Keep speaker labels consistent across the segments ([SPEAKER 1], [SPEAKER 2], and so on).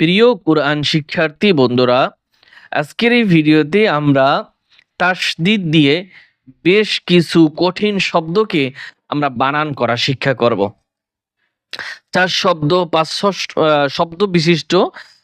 [SPEAKER 1] প্রিয় কোরআন শিক্ষার্থী বন্ধুরা, আজকের এই ভিডিওতে আমরা তাসদিদ দিয়ে বেশ কিছু কঠিন শব্দকে আমরা বানান করা শিক্ষা করব। তার শব্দ, পাঁচ শব্দ বিশিষ্ট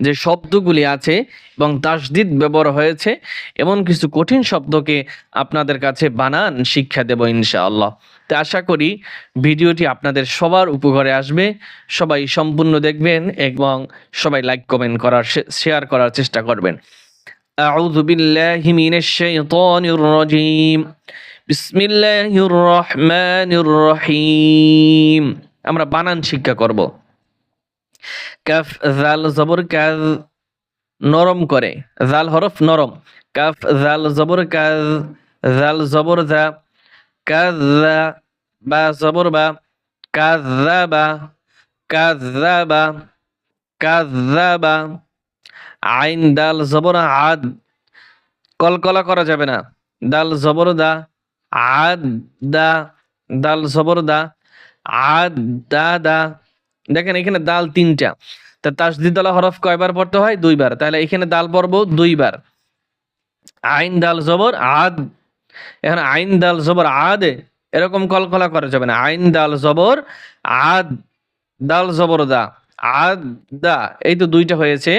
[SPEAKER 1] যে শব্দগুলি আছে এবং তাসদিদ ব্যবহার হয়েছে এমন কিছু কঠিন শব্দকে আপনাদের কাছে বানান শিক্ষা দেব ইনশাআল্লাহ তো আশা করি ভিডিওটি আপনাদের সবার উপকারে আসবে সবাই সম্পূর্ণ দেখবেন এবং সবাই লাইক কমেন্ট করার শেয়ার করার চেষ্টা করবেন أعوذ بالله من الشيطان الرجيم بسم الله الرحمن الرحيم আমরা বানান শিক্ষা করব কাফ জাল জবর কাজ নরম করে, জাল হরফ নরম। কাফ জাল জবর কাজ, জাল জবর জা কাজ বা জবর বা কাযাবা কাযাবা কাযাবা আইন দাল জবর আদ, কলকলা করা যাবে না। দাল জবর দা, আদ দা, দাল জবর দা, আদ দা দা। দেখেন এখানে দাল তিনটা। তা তাসদিদালা হরফ কয়বার পড়তে হয়? দুইবার। তাহলে এখানে দাল পড়ব দুইবার। আইন দাল জবর আদ। এখন আইন দাল জবর আদ, এরকম কলকলা করা যাবে না। আইন দাল জবর আদ, দাল জবর দা। আদ, দা, এই তো দুইটা হয়েছে।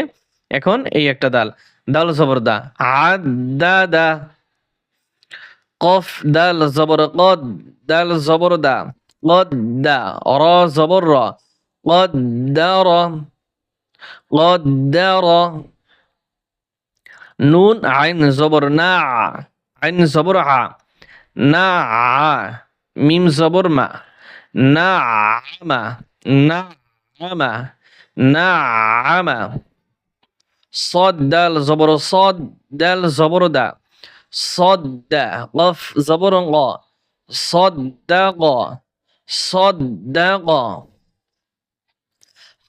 [SPEAKER 1] এখন এই একটা দাল। দাল জবর দা। আদ, দা দা। কফ, দাল জবর কদ, দাল জবর দা। কদ, দা। র, জবর র। কদ দা র কদ দা র নুন আইন জবর না আইন জবর আ না আ মিম জবর মা না আমা না আমা না আমা صاد دال زبر صاد دال زبر دا صد قف زبر قا صدق صدق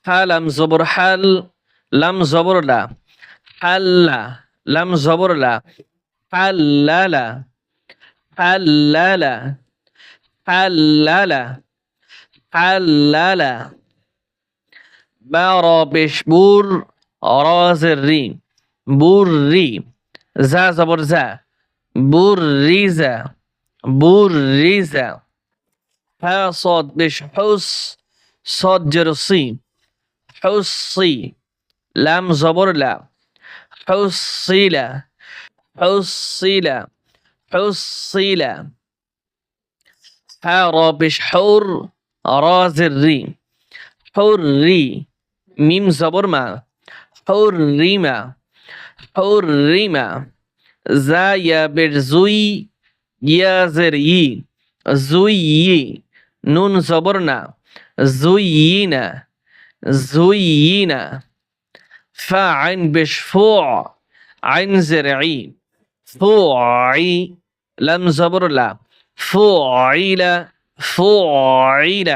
[SPEAKER 1] حلم زبر حل لم زبر لا حل لم زبر لا حلل حلل حلل حلل بارا بشبور রাজের রি বুররি যা জবর যা বুররিজা বুররিজা হা صاد بش حس صاد جرسي حصي. لام زبر لا. حصيلا ها را بش حور راز الري. حري ميم زبر ما. حرم حرم زا يا برزوي يا زري زوي نون صبرنا زينا زينا فعن بشفوع عن زرعي. فوعي لم زبر لا. فوعيل فوعيل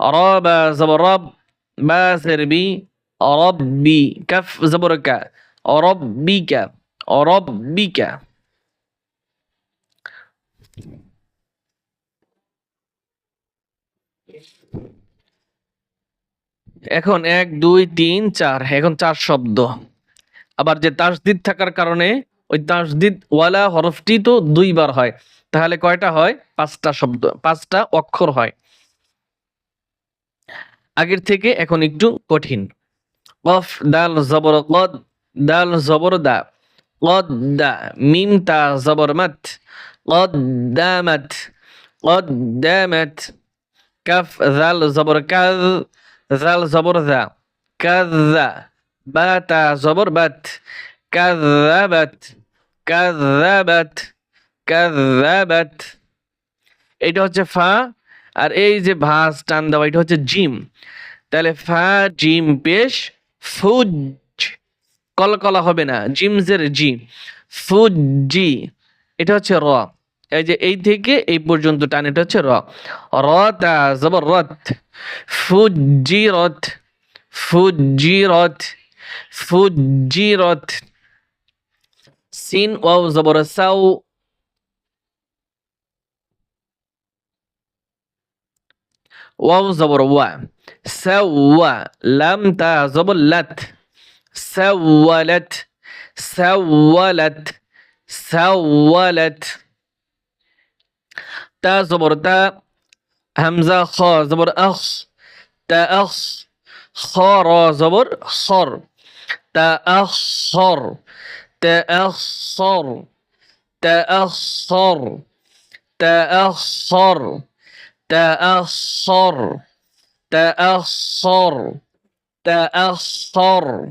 [SPEAKER 1] رابا زبر رب باسر بي. ربي كف زبرك. ربك ربك এখন এক, দুই, তিন, চার। এখন চার শব্দ। আবার যে তাসদিদ থাকার কারণে ওই তাসদিদ ওয়ালা হরফটি তো দুইবার হয়। তাহলে কয়টা হয়? পাঁচটা শব্দ, পাঁচটা অক্ষর হয়। আগের থেকে এখন একটু কঠিন। কফ, দাল, জবর, কদ, দাল, জবর, দা। কদ, দা, মিম, তা, জবর, মত। কদ দামত কদ দামত কফ, জাল, জবর কাজ জাল জবর দা কাজা বা তা জবর বাত কাযাবাত কাযাবাত কাযাবাত এটা হচ্ছে ফা, আর এই যে ভাস টান দেওয়া, এটা হচ্ছে জিম। তাহলে ফা, জিম, পেশ ফুজ কলকলা হবে না জিমজের জি। ফুজি এটা হচ্ছে র। এই যে এই থেকে এই পর্যন্ত টান এটা হচ্ছে র। রত জবর রত ফুজিরত ফুজি রথ সিন, ওয়াও, জবর, সাউ। ওয়াও, জবর, ওয়া। সাওয়া লাম, তা, জবর, লাত। সাওয়ালাত সাওয়ালাত সাওয়ালাত تا زبر تا همزة خا زبر أخ تأخ خر زبر خر تأخر تأخر تأخر تأخر تأخر تأخر تأخر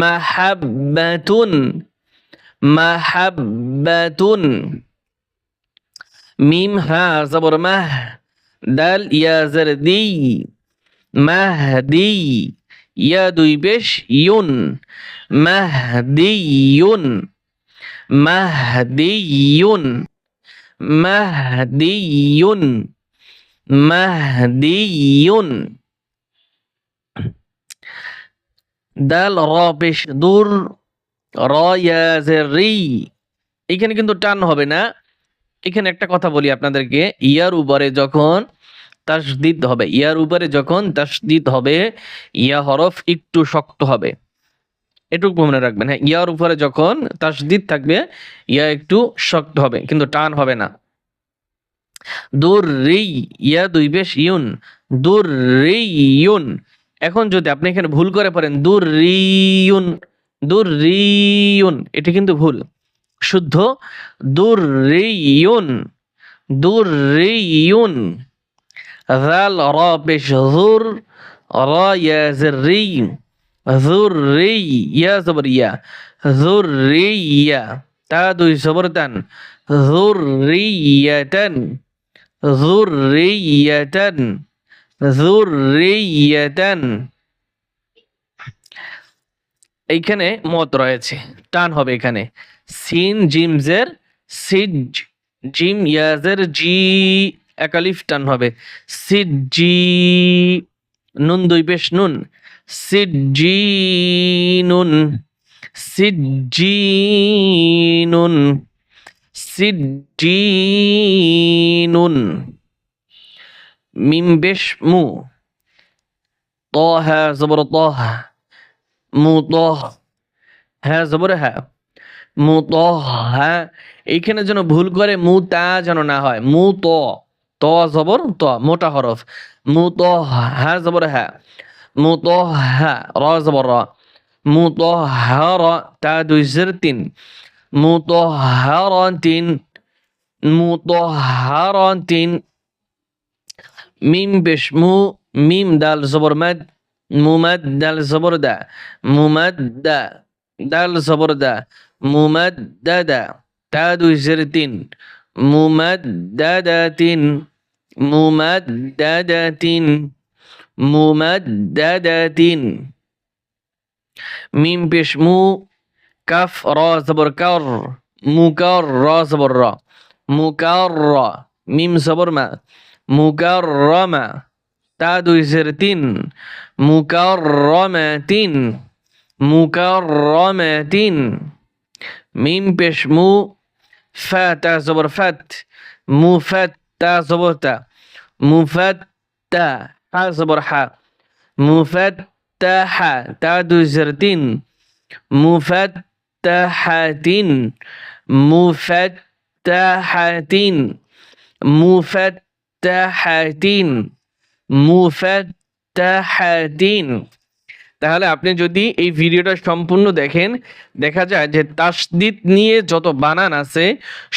[SPEAKER 1] মাহাব্বাতুন মাহাব্বাতুন মিম হা জবর মাহ দাল ইয়া জরদি মাহদি ইয়া দুই বেশ ইউন মাহদিয়ুন মাহদিয়ুন মাহদিয়ুন মাহদিয়ুন দাল র পেশ দূর র এখানে কিন্তু টান হবে না। এখানে একটা কথা বলি আপনাদেরকে। ইয়ার উপরে যখন তাসদিদ হবে, ইয়ার উপরে যখন তাসদিদ হবে, ইয়া হরফ একটু শক্ত হবে। এটুকু মনে রাখবেন হ্যাঁ ইয়ার উপরে যখন তাসদিদ থাকবে, ইয়া একটু শক্ত হবে, কিন্তু টান হবে না। দূর রি, ইয়া দুই বেশ ইউন। দূর রি ইউন। এখন যদি আপনি এখানে ভুল করে পারেন দুর রিউন দুর রিউন এটি কিন্তু ভুল। শুদ্ধ দুর রিউন দুর রিউন রাল র পেশ জুর, র ইয়াজের রি জুর রি ইয়া, জবর, ইয়া জুর রি ইয়া। তা দুই জবর তান জুর রি ইয়া তান জুর রি ইয়া তান এইখানে মত রয়েছে, টান হবে এখানে। সিন জিমজের সিজ জিম ইয়াজের জি, একালিফ টান হবে। সিড জি, নুন দুই পেশ নুন। সিড জি নুন। সিড জি নুন। সিড জি নুন। মিম বেশ মু। ত হ্যা জবর ত মু ত হ্যাঁ জবর হ্যাঁ। মু ত হ্যাঁ এইখানে যেন ভুল করে মু তা যেন না হয়। মু ত। ত জবর, ত মোটা হরফ। মু ত হ্যাঁ জবর হ্যাঁ। মু ত হ্যাঁ র জবর, র। মু ত হ্যাঁ র, তা দুই জের তিন। মু ত হ্যাঁ র তিন। মু ত হ্যাঁ র তিন। মিম বেশ মিম দাল জবর মাদ মুমাদ দাল জবর দা মুমাদ দা দাল জবর দা মুমাদ দাদা তা দুই জের তিন মুমাদ দাদা তিন মুমাদ দাদা তিন মুমাদ দাদা তিন মিম পেশ মু কাফ র জবর কার মুকার র জবর র মুকার র মিম জবর মা মুকার রমা তা দুই জের তিন মুকাররমাতিন মুকাররমাতিন। মিম পেশ মু, ফা, তা, জবর, ফাত মুফাত্তা জবর, তা মুফাত্তা হা, জবর, হা মুফাত্তাহা তা দুই জের তিন মুফাত্তাহাতিন মুফাত্তাহাতিন মুফাত্তাহাতিন মুফাত্তাহাতিন তাহলে আপনি যদি এই ভিডিওটা সম্পূর্ণ দেখেন, দেখা যায় যে তাসদিদ নিয়ে যত বানান আছে,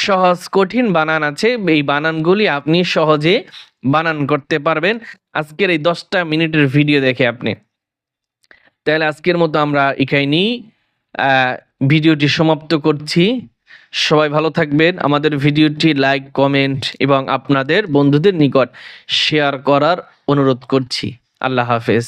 [SPEAKER 1] সহজ কঠিন বানান আছে, এই বানানগুলি আপনি সহজে বানান করতে পারবেন। আজকের এই দশটা মিনিটের ভিডিও দেখে আপনি। তাহলে আজকের মতো আমরা এখানেই ভিডিওটি সমাপ্ত করছি। সবাই ভালো থাকবেন। আমাদের ভিডিওটি লাইক, কমেন্ট এবং আপনাদের বন্ধুদের নিকট শেয়ার করার অনুরোধ করছি। আল্লাহ হাফেজ।